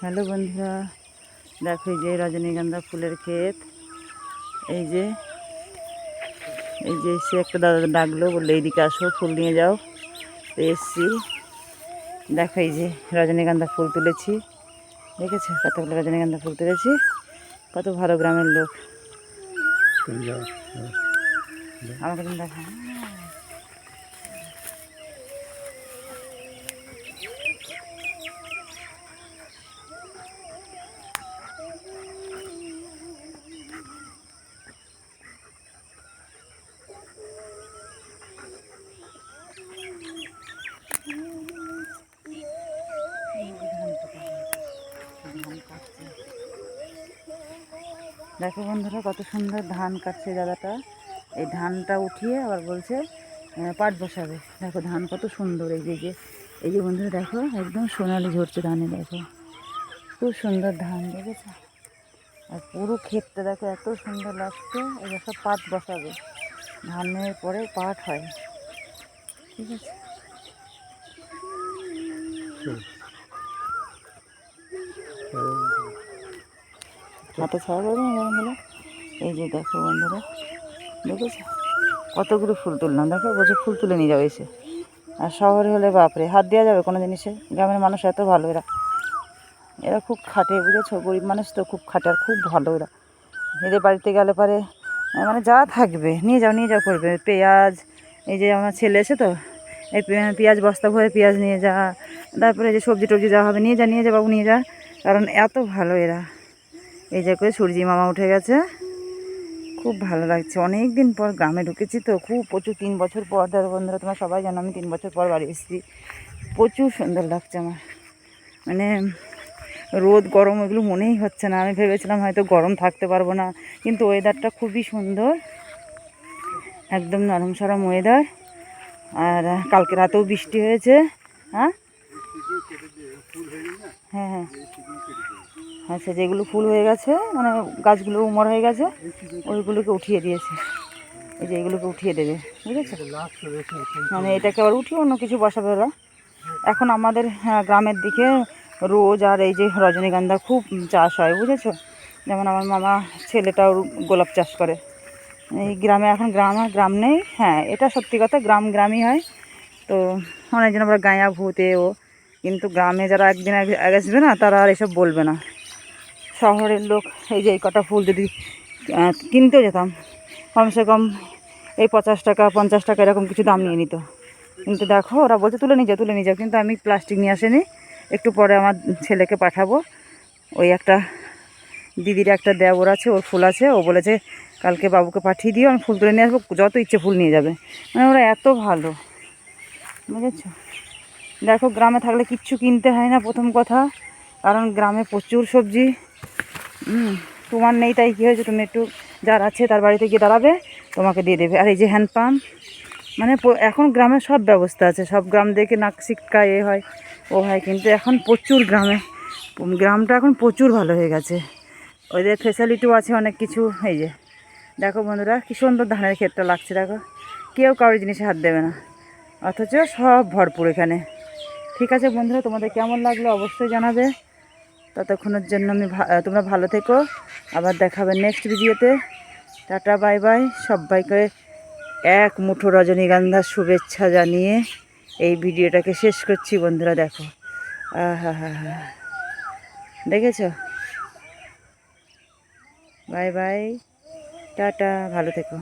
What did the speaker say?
Hello বন্ধুরা দেখো এই যে রজনীগন্ধা ফুলের ক্ষেত। এই যে এই যে সে একটা দাদা ডাকলো বলল এইদিকে আসো ফুল নিয়ে যাও। তো এসছি। দেখো এই যে রজনীগন্ধা ফুল তুলেছি। দেখেছ কতগুলো রজনীগন্ধা ফুল তুলেছি? কত ভালো গ্রামের লোক। আমাকে দেখা বন্ধুরা, কত সুন্দর ধান কাটছে দাদাটা। এই ধানটা উঠিয়ে আবার বলছে পাট বসাবে। দেখো ধান কত সুন্দর, এই যে এই যে বন্ধুরা, দেখো, একদম সোনালি ঝরছে ধানে, দেখো। খুব সুন্দর ধান, দেখেছ? আর পুরো ক্ষেতটা দেখো, এত সুন্দর লাগছে, এই সব পাট বসাবে। ধানের পরে পাট হয়। ঠিক আছে? হাতে ছাড়া করবে না গরম এই যে দেখো বন্ধুরা, দেখেছ? কতগুলো ফুল তুললাম, দেখো, বলছে ফুল তুলে নিয়ে যাবে এসে। আর শহরে হলে বাপরে, হাত দেওয়া যাবে কোনো জিনিসে? গ্রামের মানুষ এত ভালো এরা। এরা খুব খাটে, বুঝেছ? গরিব মানুষ তো খুব খাটে, আর খুব ভালো এরা। এদের বাড়িতে গেলে পরে মানে যা থাকবে, নিয়ে যাও নিয়ে যাও করবে। পেঁয়াজ, এই যে আমার ছেলে এসে তো, এই পেঁয়াজ বস্তা ভরে পেঁয়াজ নিয়ে যা, তারপরে যে সবজি টবজি যা হবে, নিয়ে যা নিয়ে যা বাবু, নিয়ে যা। কারণ এত ভালো এরা। এই যে করে সূর্যি মামা উঠে গেছে। খুব ভালো লাগছে। অনেক দিন পর গ্রামে ঢুকেছি তো, খুব প্রচুর, তিন বছর পর, ধরো বন্ধুরা, তোমরা সবাই জানো, আমি তিন বছর পর বাড়ি এসেছি। প্রচুর সুন্দর লাগছে আমার। মানে রোদ, গরম, এগুলো মনেই হচ্ছে না। আমি ভেবেছিলাম হয়তো গরম থাকতে পারব না, কিন্তু ওয়েদারটা খুবই সুন্দর। একদম নরম সরম ওয়েদার আর কালকে রাতেও বৃষ্টি হয়েছে। হ্যাঁ? হ্যাঁ হ্যাঁ। আচ্ছা যেগুলো ফুল হয়ে গেছে মানে গাছগুলো উমর হয়ে গেছে ওইগুলোকে উঠিয়ে দিয়েছে। এই যে এগুলোকে উঠিয়ে দেবে বুঝেছ? মানে এটাকে আবার উঠিয়ে অন্য কিছু বসাবে ওরা। এখন আমাদের হ্যাঁ, গ্রামের দিকে রোজ আর এই যে রজনীগন্ধা খুব চাষ হয় বুঝেছ? যেমন আমার মামা ছেলেটাও গোলাপ চাষ করে। এই গ্রামে এখন গ্রাম আর গ্রাম নেই হ্যাঁ এটা সত্যি কথা গ্রাম গ্রামই হয়। তো অনেকজন আবার গাঁয়া ভূতে ও কিন্তু গ্রামে যারা একদিন আগে আসবে না তারা আর এসব বলবে না। শহরের লোক, এই যে এই কটা ফুল যদি কিনতেও যেতাম, কমসে কম এই পঞ্চাশ টাকা পঞ্চাশ টাকা এরকম কিছু দাম নিয়ে নিত। কিন্তু দেখো, ওরা বলছে, তুলে নিয়ে যাও, তুলে নিয়ে যাও। কিন্তু আমি প্লাস্টিক নিয়ে আসিনি। একটু পরে আমার ছেলেকে পাঠাবো। ওই একটা দিদির একটা দেবর আছে, ওর ফুল আছে। ও বলেছে, কালকে বাবুকে পাঠিয়ে দিও, আমি ফুল তুলে নিয়ে আসব, যত ইচ্ছে ফুল নিয়ে যাবে। মানে ওরা এত ভালো, বুঝেছ? দেখো, গ্রামে থাকলে কিচ্ছু কিনতে হয় না, প্রথম কথা। কারণ গ্রামে প্রচুর সবজি তোমার নেই, তাই কী হয়েছে? তুমি একটু যার আছে তার বাড়িতে গিয়ে দাঁড়াবে, তোমাকে দিয়ে দেবে। আর এই যে হ্যান্ড পাম্প মানে এখন গ্রামে সব ব্যবস্থা আছে। সব গ্রাম দেখে নাক সিটকা এ হয়, ও হয়। কিন্তু এখন প্রচুর গ্রামে। গ্রামটা এখন প্রচুর ভালো হয়ে গেছে। ওদের ফেসিলিটিও আছে অনেক কিছু। এই যে, দেখো বন্ধুরা, কী সুন্দর ধানের ক্ষেতটা লাগছে, দেখো। কেউ কারোর জিনিসে হাত দেবে না। অথচ সব ভরপুর এখানে। ঠিক আছে বন্ধুরা, তোমাদের কেমন লাগল অবশ্যই জানাবে। ততক্ষণের জন্য আমি তোমরা ভালো থেকো। আবার দেখাবে নেক্সট ভিডিওতে টাটা বাই বাই সবাইকে এক মুঠো রজনীগন্ধার শুভেচ্ছা জানিয়ে এই ভিডিওটাকে শেষ করছি, বন্ধুরা, দেখো। আহা দেখেছ? বাই বাই টাটা, ভালো থেকো।